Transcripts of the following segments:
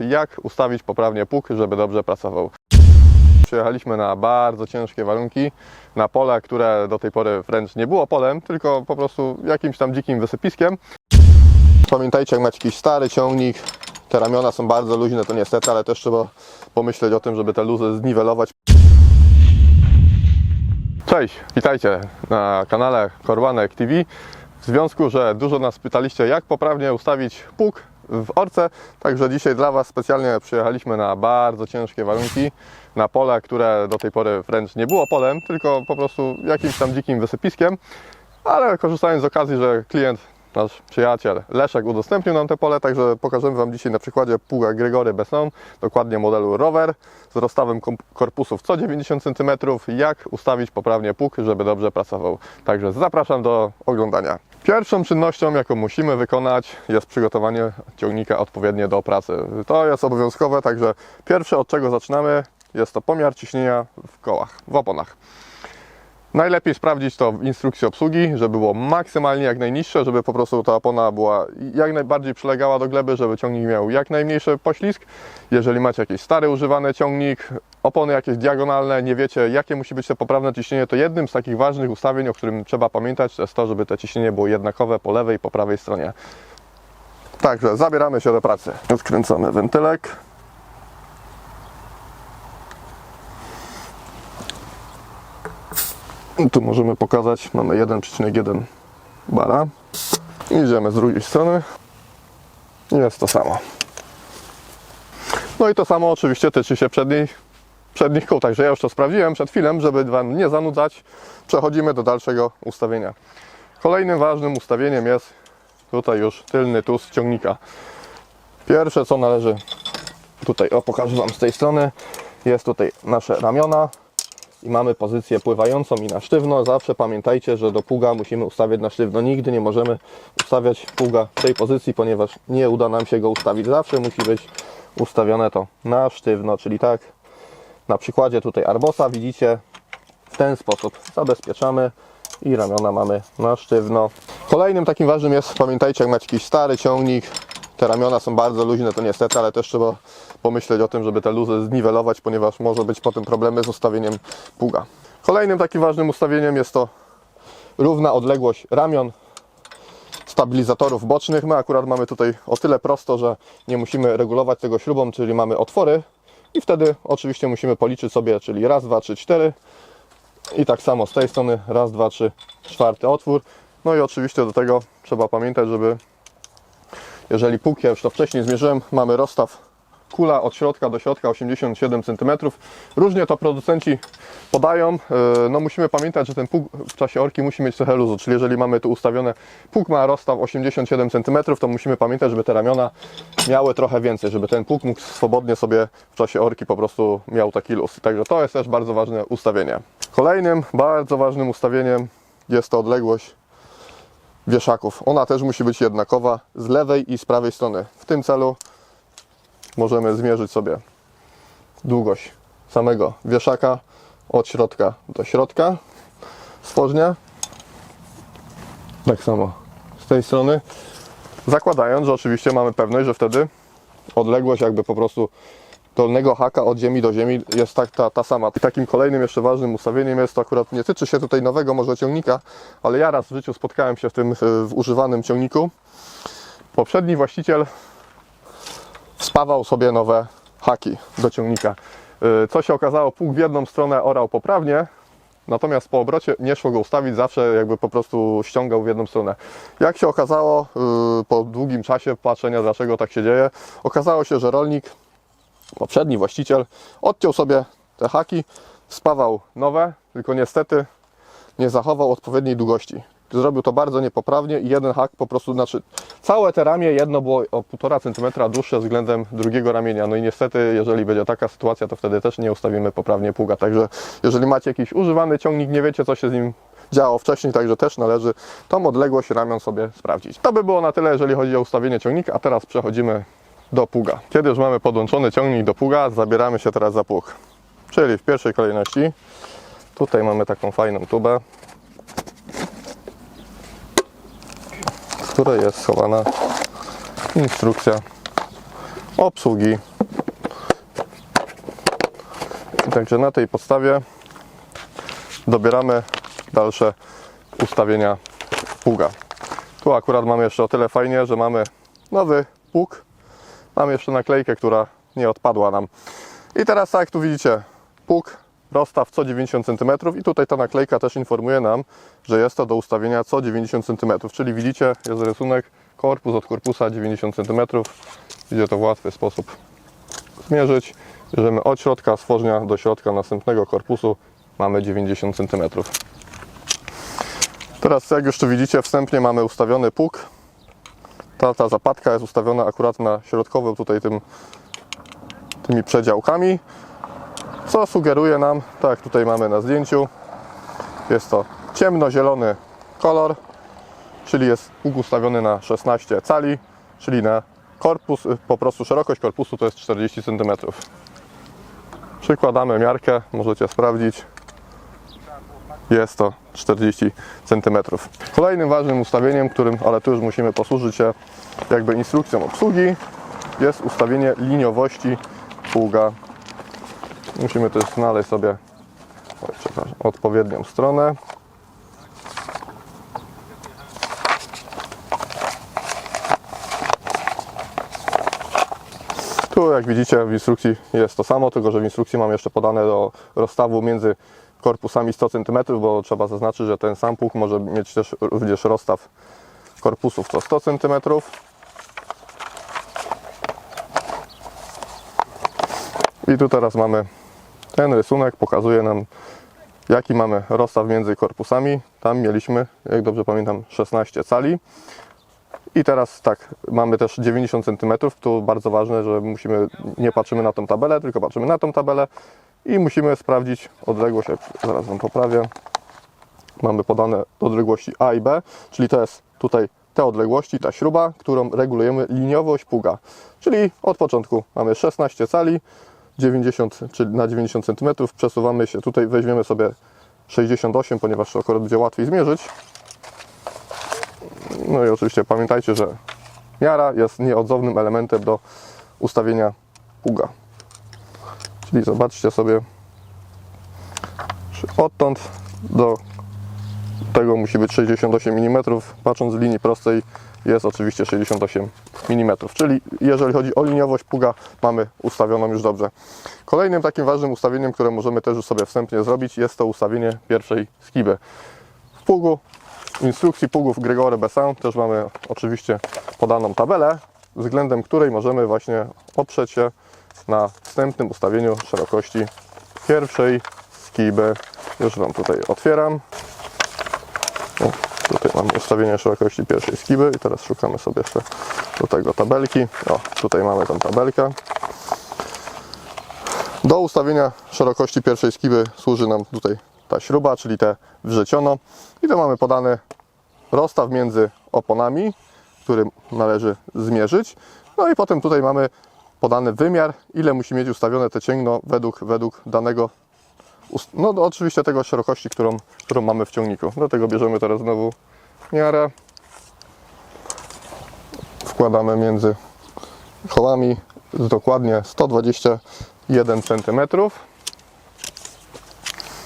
jak ustawić poprawnie pług, żeby dobrze pracował. Przyjechaliśmy na bardzo ciężkie warunki, na pole, które do tej pory wręcz nie było polem, tylko po prostu jakimś tam dzikim wysypiskiem. Pamiętajcie, jak macie jakiś stary ciągnik, te ramiona są bardzo luźne, to niestety, ale też trzeba pomyśleć o tym, żeby te luzy zniwelować. Cześć, witajcie na kanale Korbanek TV. W związku, że dużo nas pytaliście, jak poprawnie ustawić pług w orce, także dzisiaj dla Was specjalnie przyjechaliśmy na bardzo ciężkie warunki, na pole, które do tej pory wręcz nie było polem, tylko po prostu jakimś tam dzikim wysypiskiem, ale korzystając z okazji, że klient, nasz przyjaciel Leszek udostępnił nam te pole, także pokażemy Wam dzisiaj na przykładzie pługa Gregory Besson, dokładnie modelu Rover z rozstawem korpusów co 90 cm, jak ustawić poprawnie pług, żeby dobrze pracował. Także zapraszam do oglądania. Pierwszą czynnością, jaką musimy wykonać, jest przygotowanie ciągnika odpowiednie do pracy. To jest obowiązkowe, także pierwsze od czego zaczynamy, jest to pomiar ciśnienia w kołach, w oponach. Najlepiej sprawdzić to w instrukcji obsługi, żeby było maksymalnie jak najniższe, żeby po prostu ta opona była jak najbardziej przylegała do gleby, żeby ciągnik miał jak najmniejszy poślizg. Jeżeli macie jakiś stary używany ciągnik, opony jakieś diagonalne, nie wiecie jakie musi być to poprawne ciśnienie, to jednym z takich ważnych ustawień, o którym trzeba pamiętać, to jest to, żeby to ciśnienie było jednakowe po lewej i po prawej stronie. Także zabieramy się do pracy. Odkręcamy wentylek. Tu możemy pokazać, mamy 1,1 bara. Idziemy z drugiej strony. I Jest to samo. No i to samo oczywiście tyczy się przednich, przednich kół, także ja już to sprawdziłem przed chwilą, żeby Wam nie zanudzać. Przechodzimy do dalszego ustawienia. Kolejnym ważnym ustawieniem jest tutaj już tylny tus ciągnika. Pierwsze co należy tutaj, o pokażę Wam z tej strony, jest tutaj nasze ramiona, i mamy pozycję pływającą i na sztywno. Zawsze pamiętajcie, że do pługa musimy ustawiać na sztywno. Nigdy nie możemy ustawiać pługa w tej pozycji, ponieważ nie uda nam się go ustawić. Zawsze musi być ustawione to na sztywno, czyli tak na przykładzie tutaj Arbosa widzicie w ten sposób zabezpieczamy i ramiona mamy na sztywno. Kolejnym takim ważnym jest, pamiętajcie, jak macie jakiś stary ciągnik, te ramiona są bardzo luźne, to niestety, ale też trzeba pomyśleć o tym, żeby te luzy zniwelować, ponieważ może być potem problemy z ustawieniem pługa. Kolejnym takim ważnym ustawieniem jest to równa odległość ramion stabilizatorów bocznych. My akurat mamy tutaj o tyle prosto, że nie musimy regulować tego śrubą, czyli mamy otwory i wtedy oczywiście musimy policzyć sobie, czyli raz, dwa, trzy, cztery i tak samo z tej strony raz, dwa, trzy, czwarty otwór. No i oczywiście do tego trzeba pamiętać, żeby jeżeli ja już to wcześniej zmierzyłem, mamy rozstaw kula od środka do środka 87 cm. Różnie to producenci podają. Yy, No musimy pamiętać, że ten pług w czasie orki musi mieć trochę luzu, czyli jeżeli mamy tu ustawione, pług ma rozstaw 87 cm, to musimy pamiętać, żeby te ramiona miały trochę więcej, żeby ten pług mógł swobodnie sobie w czasie orki po prostu miał taki luz. Także to jest też bardzo ważne ustawienie. Kolejnym bardzo ważnym ustawieniem jest to odległość wieszaków. Ona też musi być jednakowa z lewej i z prawej strony. W tym celu możemy zmierzyć sobie długość samego wieszaka od środka do środka stworznia. Tak samo z tej strony. Zakładając, że oczywiście mamy pewność, że wtedy odległość jakby po prostu dolnego haka od ziemi do ziemi jest tak, ta, ta sama. I takim kolejnym jeszcze ważnym ustawieniem jest to akurat, nie tyczy się tutaj nowego może ciągnika, ale ja raz w życiu spotkałem się w tym w używanym ciągniku. Poprzedni właściciel spawał sobie nowe haki do ciągnika. Y, Co się okazało, pług w jedną stronę orał poprawnie, natomiast po obrocie nie szło go ustawić, zawsze jakby po prostu ściągał w jedną stronę. Jak się okazało, y, po długim czasie patrzenia, dlaczego tak się dzieje, okazało się, że rolnik poprzedni właściciel odciął sobie te haki, spawał nowe, tylko niestety nie zachował odpowiedniej długości. Zrobił to bardzo niepoprawnie i jeden hak po prostu, znaczy całe te ramię jedno było o 1,5 cm dłuższe względem drugiego ramienia. No i niestety, jeżeli będzie taka sytuacja, to wtedy też nie ustawimy poprawnie pługa. Także jeżeli macie jakiś używany ciągnik, nie wiecie co się z nim działo wcześniej, także też należy tą odległość ramion sobie sprawdzić. To by było na tyle, jeżeli chodzi o ustawienie ciągnika, a teraz przechodzimy do pługa. Kiedy już mamy podłączony ciągnik do pługa, zabieramy się teraz za pług. Czyli w pierwszej kolejności tutaj mamy taką fajną tubę, której jest schowana instrukcja obsługi. Także na tej podstawie dobieramy dalsze ustawienia pługa. Tu akurat mamy jeszcze o tyle fajnie, że mamy nowy pług. Mamy jeszcze naklejkę, która nie odpadła nam. I teraz tak tu widzicie, pług, rozstaw co 90 cm i tutaj ta naklejka też informuje nam, że jest to do ustawienia co 90 cm. Czyli widzicie, jest rysunek korpus od korpusa 90 cm. Idzie to w łatwy sposób zmierzyć. Bierzemy od środka stworznia do środka następnego korpusu mamy 90 cm. Teraz jak już tu widzicie wstępnie mamy ustawiony pług. Ta, ta zapadka jest ustawiona akurat na środkowym tutaj tym, tymi przedziałkami. Co sugeruje nam, tak jak tutaj mamy na zdjęciu, jest to ciemnozielony kolor, czyli jest ustawiony na 16 cali, czyli na korpus, y, po prostu szerokość korpusu to jest 40 cm. Przykładamy miarkę, możecie sprawdzić. Jest to 40 cm. Kolejnym ważnym ustawieniem, którym, ale tu już musimy posłużyć się jakby instrukcją obsługi, jest ustawienie liniowości pługa. Musimy też znaleźć sobie odpowiednią stronę. Tu jak widzicie w instrukcji jest to samo, tylko że w instrukcji mam jeszcze podane do rozstawu między korpusami 100 cm, bo trzeba zaznaczyć, że ten sam pług może mieć też również rozstaw korpusów to 100 cm. I tu teraz mamy ten rysunek, pokazuje nam jaki mamy rozstaw między korpusami. Tam mieliśmy, jak dobrze pamiętam, 16 cali. I teraz tak, mamy też 90 cm. Tu bardzo ważne, że musimy, nie patrzymy na tą tabelę, tylko patrzymy na tą tabelę i musimy sprawdzić odległość. Zaraz Wam poprawię. Mamy podane odległości A i B, czyli to jest tutaj te odległości, ta śruba, którą regulujemy liniowość pługa. Czyli od początku mamy 16 cali, 90, czyli na 90 cm, przesuwamy się tutaj, weźmiemy sobie 68, ponieważ to akurat będzie łatwiej zmierzyć. No i oczywiście pamiętajcie, że miara jest nieodzownym elementem do ustawienia pługa. Czyli zobaczcie sobie, odtąd do tego musi być 68 mm. Patrząc z linii prostej jest oczywiście 68 mm. Czyli jeżeli chodzi o liniowość pługa mamy ustawioną już dobrze. Kolejnym takim ważnym ustawieniem, które możemy też już sobie wstępnie zrobić jest to ustawienie pierwszej skiby. W w instrukcji pługów Gregory Bessin też mamy oczywiście podaną tabelę, względem której możemy właśnie oprzeć się na wstępnym ustawieniu szerokości pierwszej skiby. Już Wam tutaj otwieram. Tutaj mamy ustawienie szerokości pierwszej skiby i teraz szukamy sobie jeszcze do tego tabelki. O, tutaj mamy tą tabelkę. Do ustawienia szerokości pierwszej skiby służy nam tutaj ta śruba, czyli te wrzeciono. I tu mamy podany rozstaw między oponami, który należy zmierzyć. No i potem tutaj mamy podany wymiar, ile musi mieć ustawione te cięgno według, według danego, no oczywiście tego szerokości, którą, którą mamy w ciągniku. Do tego bierzemy teraz znowu miarę. Wkładamy między kołami dokładnie 121 cm,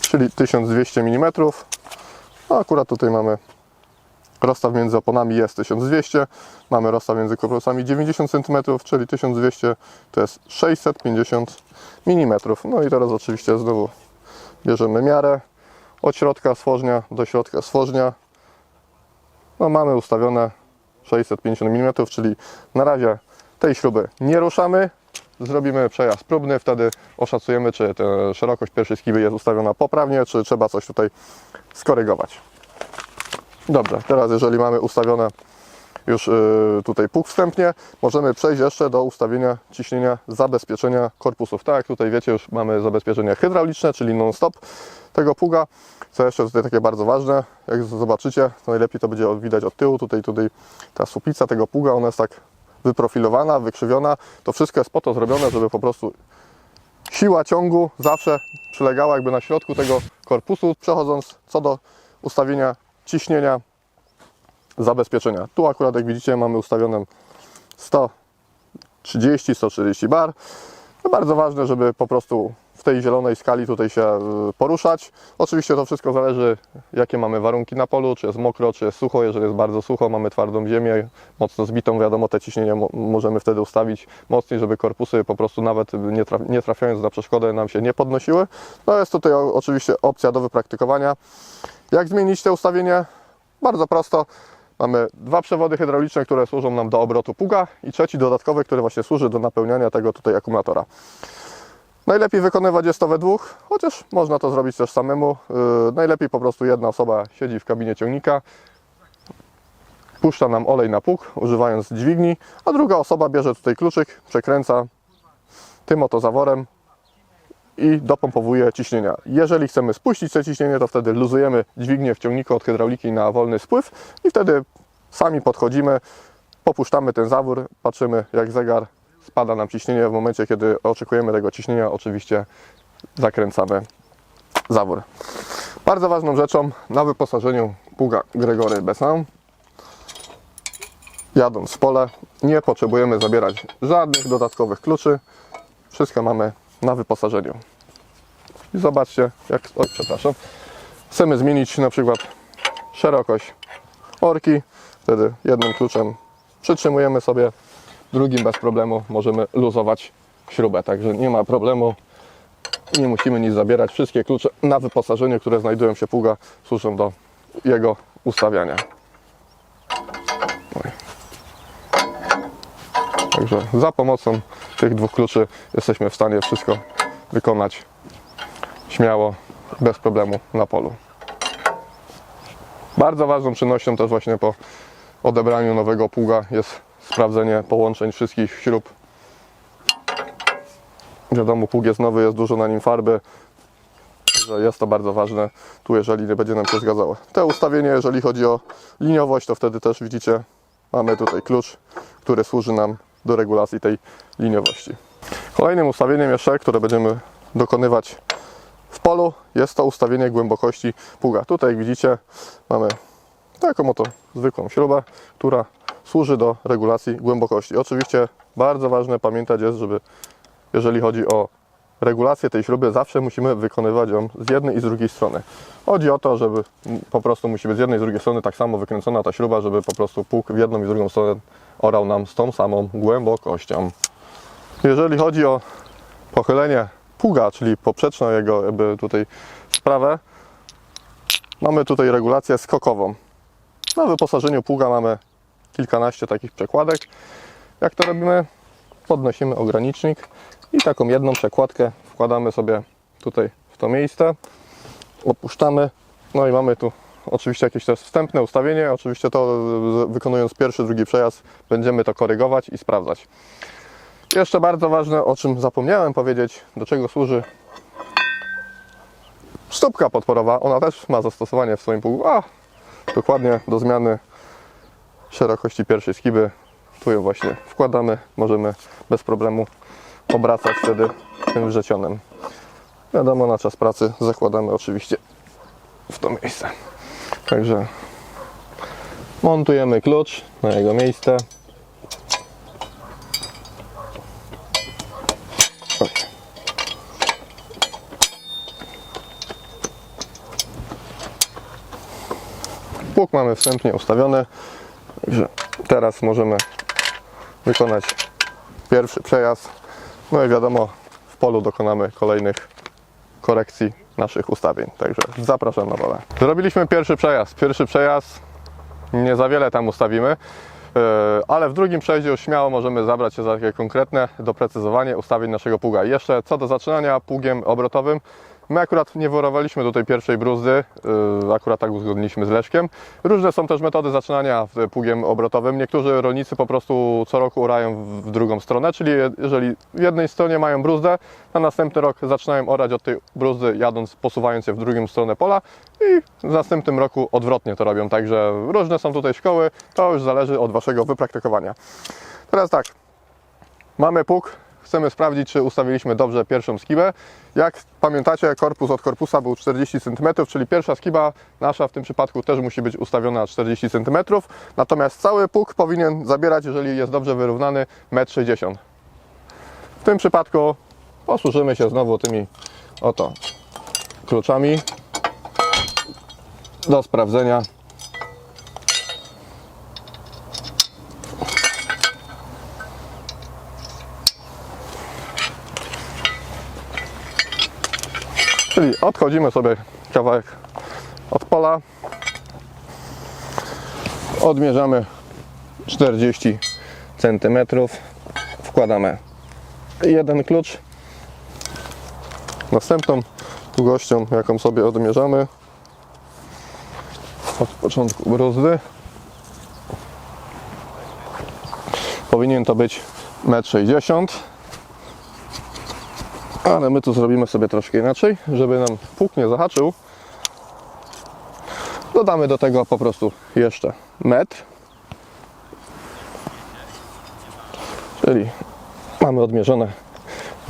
czyli 1200 mm. No akurat tutaj mamy rozstaw między oponami jest 1200, mamy rozstaw między korpusami 90 cm, czyli 1200 to jest 650 mm. No i teraz oczywiście znowu bierzemy miarę od środka stworznia do środka stworznia. No mamy ustawione 650 mm, czyli na razie tej śruby nie ruszamy. Zrobimy przejazd próbny, wtedy oszacujemy, czy szerokość pierwszej skiby jest ustawiona poprawnie, czy trzeba coś tutaj skorygować. Dobrze, teraz jeżeli mamy ustawione już y, tutaj pług wstępnie, możemy przejść jeszcze do ustawienia ciśnienia zabezpieczenia korpusów. Tak jak tutaj wiecie, już mamy zabezpieczenie hydrauliczne, czyli non-stop tego pługa. Co jeszcze tutaj takie bardzo ważne, jak zobaczycie, to najlepiej to będzie widać od tyłu. Tutaj, tutaj ta suplica tego pługa, ona jest tak wyprofilowana, wykrzywiona. To wszystko jest po to zrobione, żeby po prostu siła ciągu zawsze przylegała jakby na środku tego korpusu, przechodząc co do ustawienia ciśnienia zabezpieczenia. Tu akurat jak widzicie mamy ustawione 100 130-140 bar. No bardzo ważne, żeby po prostu w tej zielonej skali tutaj się y, poruszać. Oczywiście to wszystko zależy, jakie mamy warunki na polu, czy jest mokro, czy jest sucho. Jeżeli jest bardzo sucho, mamy twardą ziemię, mocno zbitą, wiadomo, te ciśnienie mo- możemy wtedy ustawić mocniej, żeby korpusy po prostu nawet nie, traf- nie trafiając na przeszkodę nam się nie podnosiły. No jest tutaj oczywiście opcja do wypraktykowania. Jak zmienić te ustawienie? Bardzo prosto. Mamy dwa przewody hydrauliczne, które służą nam do obrotu pługa i trzeci dodatkowy, który właśnie służy do napełniania tego tutaj akumulatora. Najlepiej wykonywać jest to we dwóch, chociaż można to zrobić też samemu. Yy, najlepiej po prostu jedna osoba siedzi w kabinie ciągnika, puszcza nam olej na pług, używając dźwigni, a druga osoba bierze tutaj kluczyk, przekręca tym oto zaworem i dopompowuje ciśnienia. Jeżeli chcemy spuścić to ciśnienie, to wtedy luzujemy dźwignię w ciągniku od hydrauliki na wolny spływ i wtedy sami podchodzimy, popuszczamy ten zawór, patrzymy jak zegar spada nam ciśnienie. W momencie, kiedy oczekujemy tego ciśnienia, oczywiście zakręcamy zawór. Bardzo ważną rzeczą na wyposażeniu pługa Gregory Bessin jadąc w pole nie potrzebujemy zabierać żadnych dodatkowych kluczy. Wszystko mamy na wyposażeniu. I zobaczcie, jak. Oj, przepraszam. Chcemy zmienić na przykład szerokość orki. Wtedy jednym kluczem przytrzymujemy sobie, drugim bez problemu możemy luzować śrubę. Także nie ma problemu. Nie musimy nic zabierać. Wszystkie klucze na wyposażeniu, które znajdują się pługa, służą do jego ustawiania. Oj. Także za pomocą tych dwóch kluczy jesteśmy w stanie wszystko wykonać śmiało, bez problemu na polu. Bardzo ważną czynnością też właśnie po odebraniu nowego pługa jest sprawdzenie połączeń wszystkich śrub. Wiadomo, pług jest nowy, jest dużo na nim farby, że jest to bardzo ważne tu, jeżeli nie będzie nam się zgadzało. Te ustawienie, jeżeli chodzi o liniowość, to wtedy też widzicie, mamy tutaj klucz, który służy nam do regulacji tej liniowości. Kolejnym ustawieniem jeszcze, które będziemy dokonywać w polu, jest to ustawienie głębokości pługa. Tutaj jak widzicie, mamy taką oto zwykłą śrubę, która służy do regulacji głębokości. Oczywiście bardzo ważne pamiętać jest, żeby jeżeli chodzi o regulację tej śruby, zawsze musimy wykonywać ją z jednej i z drugiej strony. Chodzi o to, żeby po prostu musi być z jednej i z drugiej strony tak samo wykręcona ta śruba, żeby po prostu pług w jedną i drugą stronę orał nam z tą samą głębokością. Jeżeli chodzi o pochylenie pługa, czyli poprzeczną jego jakby tutaj sprawę, mamy tutaj regulację skokową. Na wyposażeniu pługa mamy kilkanaście takich przekładek. Jak to robimy? Podnosimy ogranicznik i taką jedną przekładkę wkładamy sobie tutaj w to miejsce, opuszczamy, no i mamy tu oczywiście jakieś też wstępne ustawienie, oczywiście to wykonując pierwszy, drugi przejazd będziemy to korygować i sprawdzać. Jeszcze bardzo ważne, o czym zapomniałem powiedzieć, do czego służy stópka podporowa, ona też ma zastosowanie w swoim pługu, a dokładnie do zmiany szerokości pierwszej skiby. Tu ją właśnie wkładamy, możemy bez problemu obracać wtedy tym wrzecionem. Wiadomo, na czas pracy zakładamy oczywiście w to miejsce. Także montujemy klucz na jego miejsce. Mamy wstępnie ustawiony, także teraz możemy wykonać pierwszy przejazd. No i wiadomo, w polu dokonamy kolejnych korekcji naszych ustawień. Także zapraszam na wolę. Zrobiliśmy pierwszy przejazd. Pierwszy przejazd nie za wiele tam ustawimy, yy, ale w drugim przejeździe już śmiało możemy zabrać się za takie konkretne doprecyzowanie ustawień naszego pługa. Jeszcze co do zaczynania pługiem obrotowym, my akurat nie wyrowaliśmy do tej pierwszej bruzdy, yy, akurat tak uzgodniliśmy z Leszkiem. Różne są też metody zaczynania pługiem obrotowym. Niektórzy rolnicy po prostu co roku urają w- drugą stronę, czyli jeżeli w jednej stronie mają bruzdę, na następny rok zaczynają orać od tej bruzdy, jadąc, posuwając się w drugą stronę pola i w następnym roku odwrotnie to robią. Także różne są tutaj szkoły, to już zależy od Waszego wypraktykowania. Teraz tak, mamy pług, chcemy sprawdzić, czy ustawiliśmy dobrze pierwszą skibę. Jak pamiętacie, korpus od korpusa był 40 cm, czyli pierwsza skiba nasza w tym przypadku też musi być ustawiona 40 cm. Natomiast cały pług powinien zabierać, jeżeli jest dobrze wyrównany, 1,60 m. W tym przypadku posłużymy się znowu tymi oto kluczami do sprawdzenia. Czyli odchodzimy sobie kawałek od pola. Odmierzamy 40 cm. Wkładamy jeden klucz. Następną długością, jaką sobie odmierzamy od początku bruzdy, powinien to być 1,60 m. Ale my tu zrobimy sobie troszkę inaczej, żeby nam pług nie zahaczył. Dodamy do tego po prostu jeszcze metr. Czyli mamy odmierzone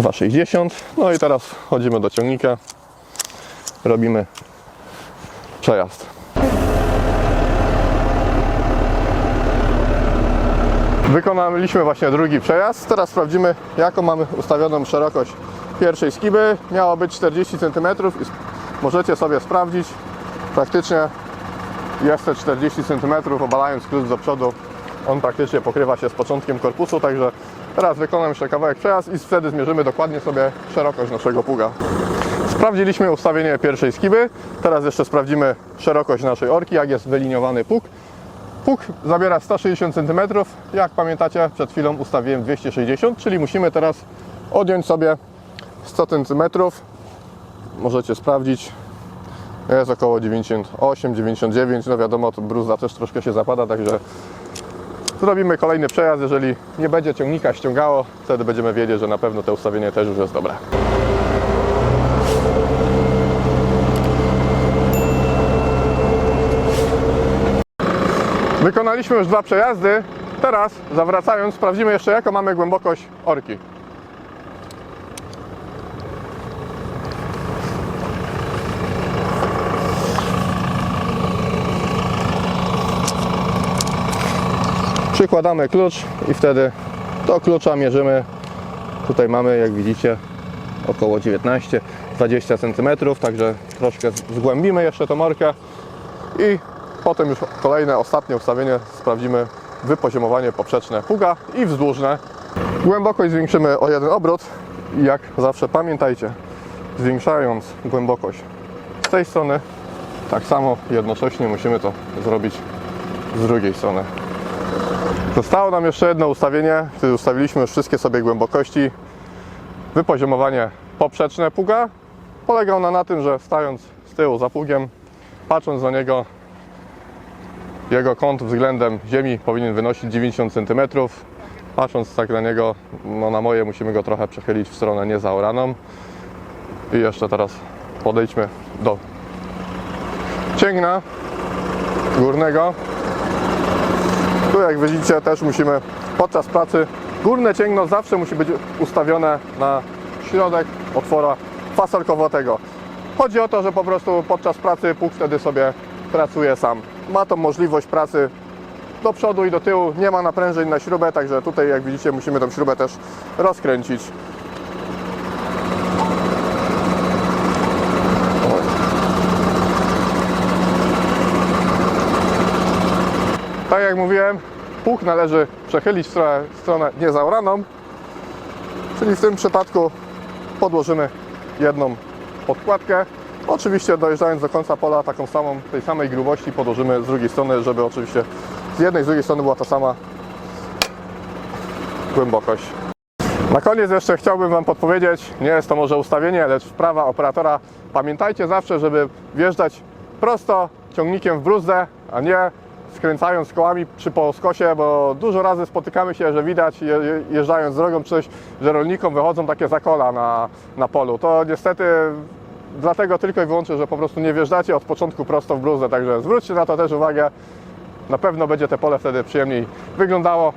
2,60. No i teraz chodzimy do ciągnika. Robimy przejazd. Wykonaliśmy właśnie drugi przejazd. Teraz sprawdzimy, jaką mamy ustawioną szerokość pierwszej skiby. Miało być 40 cm i możecie sobie sprawdzić. Praktycznie jest te 40 cm, obalając klucz do przodu. On praktycznie pokrywa się z początkiem korpusu, także teraz wykonam jeszcze kawałek przejazd i wtedy zmierzymy dokładnie sobie szerokość naszego pługa. Sprawdziliśmy ustawienie pierwszej skiby. Teraz jeszcze sprawdzimy szerokość naszej orki, jak jest wyliniowany pług. Pług zabiera 160 cm. Jak pamiętacie, przed chwilą ustawiłem 260, czyli musimy teraz odjąć sobie 100 cm. Możecie sprawdzić. Jest około 98-99. No wiadomo, to bruzda też troszkę się zapada, także zrobimy kolejny przejazd. Jeżeli nie będzie ciągnika ściągało, wtedy będziemy wiedzieć, że na pewno to ustawienie też już jest dobre. Wykonaliśmy już dwa przejazdy. Teraz, zawracając, sprawdzimy jeszcze, jaką mamy głębokość orki. Przykładamy klucz i wtedy do klucza mierzymy. Tutaj mamy, jak widzicie, około 19-20 cm, także troszkę zgłębimy jeszcze tą orkę i potem już kolejne, ostatnie ustawienie sprawdzimy wypoziomowanie poprzeczne pługa i wzdłużne. Głębokość zwiększymy o jeden obrót i jak zawsze pamiętajcie, zwiększając głębokość z tej strony, tak samo jednocześnie musimy to zrobić z drugiej strony. Zostało nam jeszcze jedno ustawienie, kiedy ustawiliśmy już wszystkie sobie głębokości. Wypoziomowanie poprzeczne pługa. Polega ona na tym, że stając z tyłu za pługiem, patrząc na niego, jego kąt względem ziemi powinien wynosić 90 cm. Patrząc tak na niego, no na moje musimy go trochę przechylić w stronę niezaoraną. I jeszcze teraz podejdźmy do cięgna górnego. Jak widzicie też musimy podczas pracy górne cięgno zawsze musi być ustawione na środek otwora fasolkowatego. Chodzi o to, że po prostu podczas pracy pług wtedy sobie pracuje sam. Ma tą możliwość pracy do przodu i do tyłu, nie ma naprężeń na śrubę, także tutaj jak widzicie musimy tą śrubę też rozkręcić. Tak jak mówiłem, pług należy przechylić w stronę, w stronę niezaoraną, czyli w tym przypadku podłożymy jedną podkładkę. Oczywiście dojeżdżając do końca pola taką samą, tej samej grubości podłożymy z drugiej strony, żeby oczywiście z jednej i z drugiej strony była ta sama głębokość. Na koniec jeszcze chciałbym Wam podpowiedzieć, nie jest to może ustawienie, lecz wprawa operatora. Pamiętajcie zawsze, żeby wjeżdżać prosto ciągnikiem w bruzdę, a nie skręcając kołami przy poskosie, bo dużo razy spotykamy się, że widać je- je- jeżdżając drogą coś, że rolnikom wychodzą takie zakola na, na polu. To niestety dlatego tylko i wyłącznie, że po prostu nie wjeżdżacie od początku prosto w bruzdę, także zwróćcie na to też uwagę. Na pewno będzie te pole wtedy przyjemniej wyglądało.